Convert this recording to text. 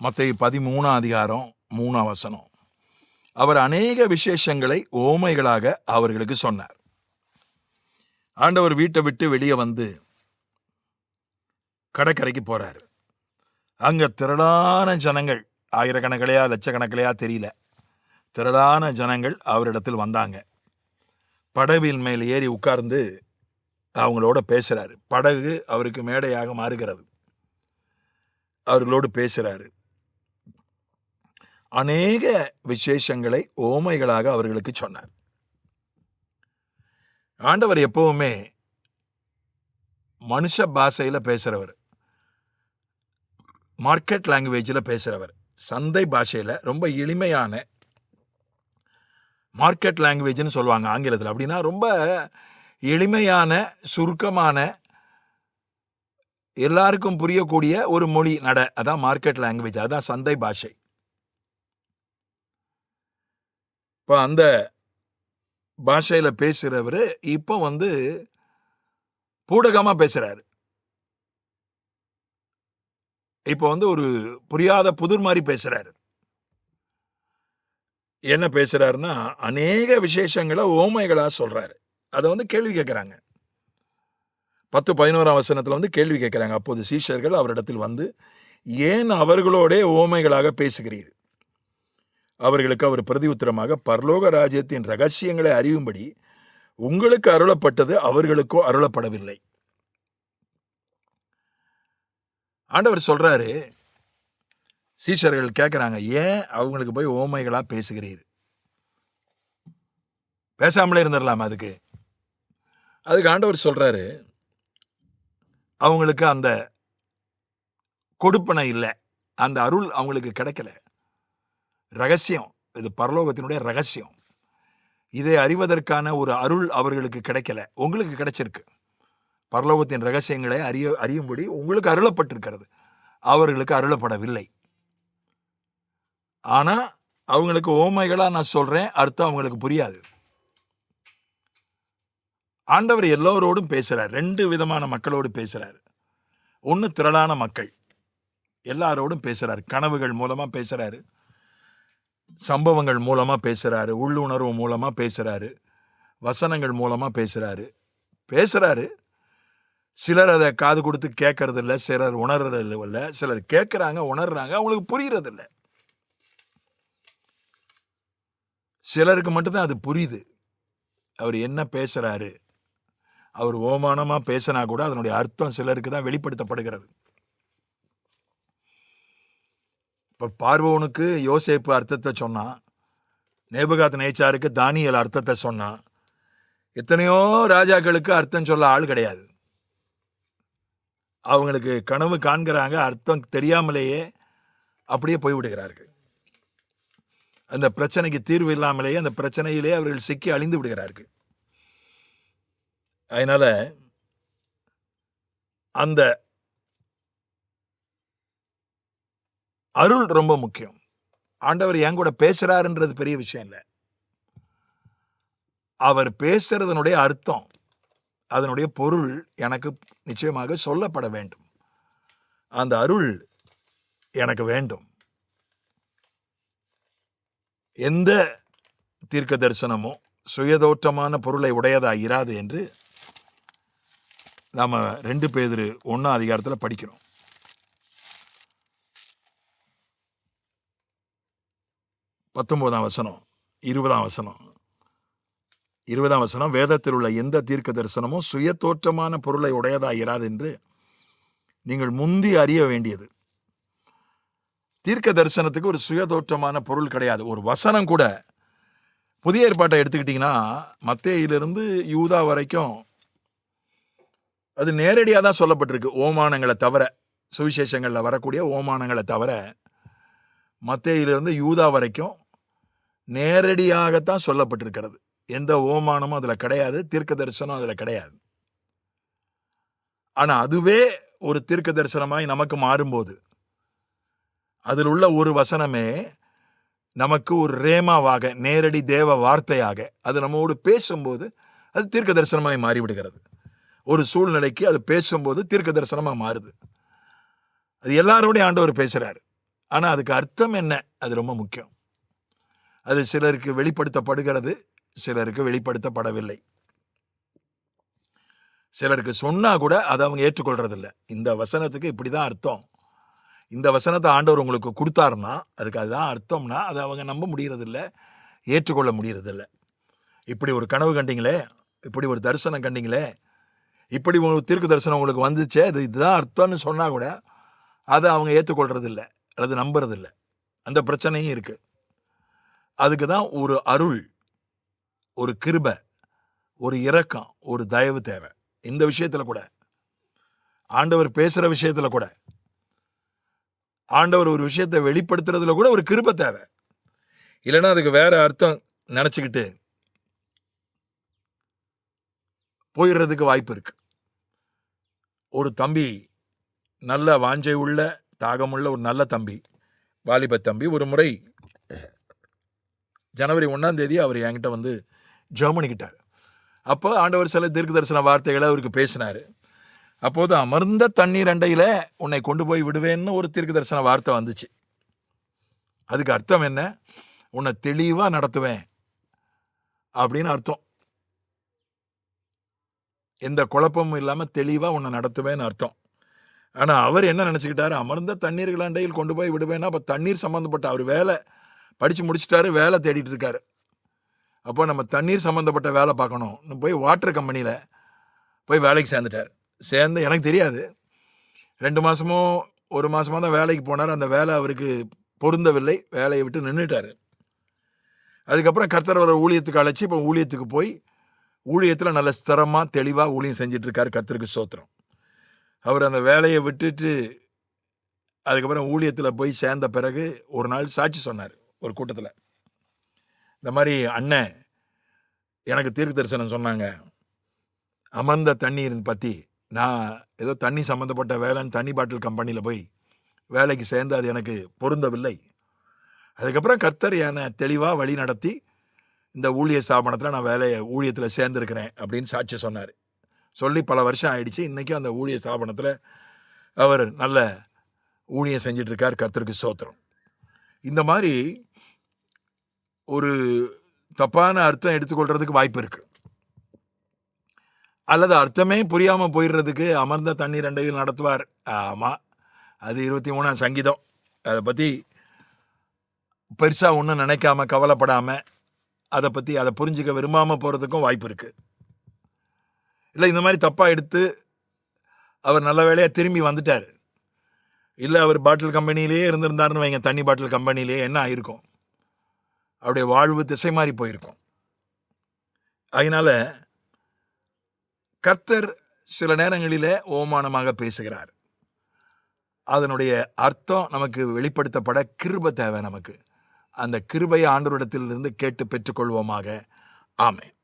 மற்ற பதிமூணாம் அதிகாரம் மூணாம் வசனம். அவர் அநேக விசேஷங்களை ஓமைகளாக அவர்களுக்கு சொன்னார். ஆண்டவர் வீட்டை விட்டு வெளியே வந்து கடற்கரைக்கு போறாரு. அங்க திரளான ஜனங்கள் ஆயிரக்கணக்கிலையா லட்சக்கணக்கிலையா தெரியல. திரளான ஜனங்கள் அவரிடத்தில் வந்தாங்க. படவின் மேல் ஏறி உட்கார்ந்து அவங்களோட பேசுறாரு. படகு அவருக்கு மேடையாக மாறுகிறது. அவர்களோடு பேசுறாரு. அநேக விசேஷங்களை ஓமைகளாக அவர்களுக்கு சொன்னார். ஆண்டவர் எப்பவுமே மனுஷ பாஷையில் பேசுகிறவர் மார்க்கெட் லாங்குவேஜில் பேசுகிறவர் சந்தை பாஷையில் ரொம்ப எளிமையான மார்க்கெட் லாங்குவேஜ்னு சொல்லுவாங்க ஆங்கிலத்தில். அப்படின்னா ரொம்ப எளிமையான சுருக்கமான எல்லாருக்கும் புரியக்கூடிய ஒரு மொழி நட. அதான் மார்க்கெட் லாங்குவேஜ் அதுதான் சந்தை பாஷை. இப்போ அந்த பாஷையில் பேசுகிறவர் இப்போ வந்து பூடகமாக பேசுகிறாரு இப்போ வந்து ஒரு புரியாத புதிர் மாதிரி பேசுகிறாரு என்ன பேசுகிறாருன்னா அநேக விசேஷங்களை ஓமைகளாக சொல்கிறாரு அதை வந்து கேள்வி கேட்குறாங்க பத்து பதினோராம் வசனத்தில் வந்து கேள்வி கேட்குறாங்க அப்போது சீஷர்கள் அவரிடத்தில் வந்து ஏன் அவர்களோடே ஓமைகளாக பேசுகிறீர்? அவர்களுக்கு அவர் பிரதி உத்தரமாக பரலோக ராஜ்யத்தின் ரகசியங்களை அறியும்படி உங்களுக்கு அருளப்பட்டது அவர்களுக்கோ அருளப்படவில்லை. ஆண்டவர் சொல்றாரு சீஷர்கள் கேட்குறாங்க ஏன் அவங்களுக்கு போய் ஓமைகளா பேசுகிறீர்? பேசாமலே இருந்துடலாமா அதுக்கு. அதுக்கு ஆண்டவர் சொல்றாரு அவங்களுக்கு அந்த கொடுப்பனை இல்லை அந்த அருள் அவங்களுக்கு கிடைக்கல. ரகசியம். இது பரலோகத்தினுடைய ரகசியம். இதை அறிவதற்கான ஒரு அருள் அவர்களுக்கு கிடைக்கல. உங்களுக்கு கிடைச்சிருக்கு. பரலோகத்தின் ரகசியங்களை அறிய அறியும்படி உங்களுக்கு அருளப்பட்டிருக்கிறது. அவர்களுக்கு அருளப்படவில்லை. ஆனால் அவங்களுக்கு ஓமைகளாக நான் சொல்கிறேன் அர்த்தம் அவங்களுக்கு புரியாது. ஆண்டவர் எல்லோரோடும் பேசுகிறார் ரெண்டு விதமான மக்களோடு பேசுகிறார் ஒன்று திரளான மக்கள். எல்லாரோடும் பேசுகிறார் கனவுகள் மூலமாக பேசுகிறாரு சம்பவங்கள் மூலமாக பேசுகிறாரு உள்ளுணர்வு மூலமாக பேசுகிறாரு வசனங்கள் மூலமாக பேசுகிறாரு பேசுகிறாரு சிலர் அதை காது கொடுத்து கேட்கறதில்ல சிலர் உணர்றது இல்லை சிலர் கேட்குறாங்க உணர்றாங்க அவங்களுக்கு புரியறதில்ல. சிலருக்கு மட்டும்தான் அது புரியுது. அவர் என்ன பேசுகிறாரு அவர் ஓமானமாக பேசினா கூட அதனுடைய அர்த்தம் சிலருக்கு தான் வெளிப்படுத்தப்படுகிறது. இப்போ பார்வோனுக்கு யோசேப்பு அர்த்தத்தை சொன்னான் நேபகாத் நேச்சாருக்கு தானியல் அர்த்தத்தை சொன்னான் எத்தனையோ ராஜாக்களுக்கு அர்த்தம் சொல்ல ஆள் கிடையாது. அவங்களுக்கு கனவு காண்கிறாங்க அர்த்தம் தெரியாமலேயே அப்படியே போய்விடுகிறார்கள் அந்த பிரச்சனைக்கு தீர்வு இல்லாமலேயே அந்த பிரச்சனையிலே அவர்கள் சிக்கி அழிந்து விடுகிறார்கள். அதனால் அந்த அருள் ரொம்ப முக்கியம். ஆண்டவர் என் கூட பேசுகிறாருன்றது பெரிய விஷயம் இல்லை. அவர் பேசுறதனுடைய அர்த்தம் அதனுடைய பொருள் எனக்கு நிச்சயமாக சொல்லப்பட வேண்டும். அந்த அருள் எனக்கு வேண்டும். எந்த தீர்க்க தரிசனமும் சுயதோற்றமான பொருளை உடையதா இராது என்று நாம் ரெண்டு பேர் ஒன்றாம் அதிகாரத்தில் படிக்கிறோம். பத்தொம்போதாம் வசனம் இருபதாம் வசனம். இருபதாம் வசனம் வேதத்தில் உள்ள எந்த தீர்க்க தரிசனமும் சுய தோற்றமான பொருளை உடையதா இராது என்று நீங்கள் முந்தி அறிய வேண்டியது. தீர்க்க தரிசனத்துக்கு ஒரு சுயதோற்றமான பொருள் கிடையாது. ஒரு வசனம் கூட. புதிய ஏற்பாட்டை எடுத்துக்கிட்டிங்கன்னா மத்தேயிலிருந்து யூதா வரைக்கும் அது நேரடியாக தான் சொல்லப்பட்டிருக்கு. ஓமானங்களை தவிர சுவிசேஷங்களில் வரக்கூடிய ஓமானங்களை தவிர மத்தேயிலிருந்து யூதா வரைக்கும் நேரடியாகத்தான் சொல்லப்பட்டிருக்கிறது. எந்த ஓமானமும் அதில் கிடையாது தீர்க்க தரிசனம் அதில் கிடையாது. ஆனால் அதுவே ஒரு தீர்க்க தரிசனமாய் நமக்கு மாறும்போது அதில் உள்ள ஒரு வசனமே நமக்கு ஒரு ரேமாவாக நேரடி தேவ வார்த்தையாக அது நம்மோடு பேசும்போது அது தீர்க்க தரிசனமாய் மாறிவிடுகிறது. ஒரு சூழ்நிலைக்கு அது பேசும்போது தீர்க்க தரிசனமாக மாறுது. அது எல்லாரோடையும் ஆண்டவர் பேசுறாரு. ஆனால் அதுக்கு அர்த்தம் என்ன? அது ரொம்ப முக்கியம். அது சிலருக்கு வெளிப்படுத்தப்படுகிறது சிலருக்கு வெளிப்படுத்தப்படவில்லை. சிலருக்கு சொன்னால் கூட அதை அவங்க ஏற்றுக்கொள்கிறதில்ல இந்த வசனத்துக்கு இப்படி தான் அர்த்தம். இந்த வசனத்தை ஆண்டவர் உங்களுக்கு கொடுத்தாருன்னா அதுக்கு அதுதான் அர்த்தம்னா அதை அவங்க நம்ப முடியறதில்ல ஏற்றுக்கொள்ள முடியறதில்ல. இப்படி ஒரு கனவு கண்டிங்களே இப்படி ஒரு தரிசனம் கண்டிங்களே இப்படி உங்களுக்கு தீர்க்கு தரிசனம் உங்களுக்கு வந்துச்சே அது இதுதான் அர்த்தம்னு சொன்னால் கூட அதை அவங்க ஏற்றுக்கொள்றதில்ல அல்லது நம்புறதில்ல. அந்த பிரச்சனையும் இருக்குது அதுக்கு தான் ஒரு அருள் ஒரு கிருபை ஒரு இரக்கம் ஒரு தயவு தேவை. இந்த விஷயத்தில் கூட. ஆண்டவர் பேசுகிற விஷயத்தில் கூட. ஆண்டவர் ஒரு விஷயத்தை வெளிப்படுத்துறதுல கூட ஒரு கிருப தேவை. இல்லைன்னா அதுக்கு வேற அர்த்தம் நினச்சிக்கிட்டு போயிடுறதுக்கு வாய்ப்பு இருக்கு. ஒரு தம்பி நல்ல வாஞ்சை உள்ள தாகமுள்ள ஒரு நல்ல தம்பி வாலிப தம்பி ஒரு முறை ஜனவரி ஒன்றாம் தேதி அவர் என்கிட்ட வந்து ஜெர்மனிக்கிட்டார் அப்போ ஆண்டவர் சில தீர்க்க தரிசன வார்த்தைகளை அவருக்கு பேசினார். அப்போது அமர்ந்த தண்ணீர் அண்டையில் உன்னை கொண்டு போய் விடுவேன்னு ஒரு தீர்க்க தரிசன வார்த்தை வந்துச்சு. அதுக்கு அர்த்தம் என்ன? உன்னை தெளிவாக நடத்துவேன் அப்படின்னு அர்த்தம். எந்த குழப்பமும் இல்லாமல் தெளிவாக உன்னை நடத்துவேன்னு அர்த்தம். ஆனால் அவர் என்ன நினச்சிக்கிட்டாரு? அமர்ந்த தண்ணீர்கள் அண்டையில் கொண்டு போய் விடுவேன்னா அப்போ தண்ணீர் சம்மந்தப்பட்ட அவர் வேலை படித்து முடிச்சிட்டாரு வேலை தேடிட்டு இருக்காரு. அப்போ நம்ம தண்ணீர் சம்மந்தப்பட்ட வேலை பார்க்கணும். போய் வாட்டர் கம்பெனியில் போய் வேலைக்கு சேர்ந்துட்டார். சேர்ந்து எனக்கு தெரியாது. ரெண்டு மாதமோ ஒரு மாதமாக தான் வேலைக்கு போனார். அந்த வேலை அவருக்கு பொருந்தவில்லை. வேலையை விட்டு நின்றுட்டார் அதுக்கப்புறம் கர்த்தர் வர ஊழியத்துக்கு அழைச்சி இப்போ ஊழியத்துக்கு போய் ஊழியத்தில் நல்ல ஸ்திரமாக தெளிவாக ஊழியம் செஞ்சுட்டு கர்த்தருக்கு சோத்திரம். அவர் அந்த வேலையை விட்டுட்டு அதுக்கப்புறம் ஊழியத்தில் போய் சேர்ந்த பிறகு ஒரு நாள் சாட்சி சொன்னார். ஒரு கூட்டத்தில். இந்த மாதிரி அண்ணன் எனக்கு தீர்க்க தரிசனம் சொன்னாங்க. அமர்ந்த தண்ணீர் பற்றி நான் ஏதோ தண்ணி சம்மந்தப்பட்ட வேலைன்னு தண்ணி பாட்டில் கம்பெனியில் போய் வேலைக்கு சேர்ந்து அது எனக்கு பொருந்தவில்லை. அதுக்கப்புறம் கர்த்தர் என்னை தெளிவாக வழி நடத்தி இந்த ஊழிய ஸ்தாபனத்தில் நான் வேலையை ஊழியத்தில் சேர்ந்துருக்கிறேன் அப்படின்னு சாட்சி சொன்னார். சொல்லி பல வருஷம் ஆயிடுச்சு. இன்றைக்கும் அந்த ஊழிய ஸ்தாபனத்தில் அவர் நல்ல ஊழியம் செஞ்சிட்ருக்கார் கர்த்தருக்கு சோத்திரம் இந்த மாதிரி ஒரு தப்பான அர்த்தம் எடுத்துக்கொள்றதுக்கு வாய்ப்பு இருக்கு. அல்லது அர்த்தமே புரியாமல் போயிடுறதுக்கு அமர்ந்த தண்ணீர் அண்டையில் நடத்துவார். ஆமாம் அது இருபத்தி மூணாம் சங்கீதம். அதை பற்றி பெருசாக ஒன்றும் நினைக்காம கவலைப்படாமல் அதை பற்றி அதை புரிஞ்சுக்க விரும்பாமல் போகிறதுக்கும் வாய்ப்பு இருக்குது இல்லை இந்த மாதிரி தப்பாக எடுத்து அவர் நல்ல வேலையாக திரும்பி வந்துட்டார். இல்லை அவர் பாட்டில் கம்பெனிலேயே இருந்திருந்தாருன்னு வைங்க தண்ணி பாட்டில் கம்பெனிலேயே என்ன ஆயிருக்கும்? அவருடைய வாழ்வு திசை மாறி போயிருக்கும். அதனால் கர்த்தர் சில நேரங்களிலே ஓமானமாக பேசுகிறார். அதனுடைய அர்த்தம் நமக்கு வெளிப்படுத்தப்பட கிருபை தேவை நமக்கு. அந்த கிருபையை ஆண்டவரிடத்திலிருந்து கேட்டு பெற்றுக்கொள்வோமாக. ஆமேன்.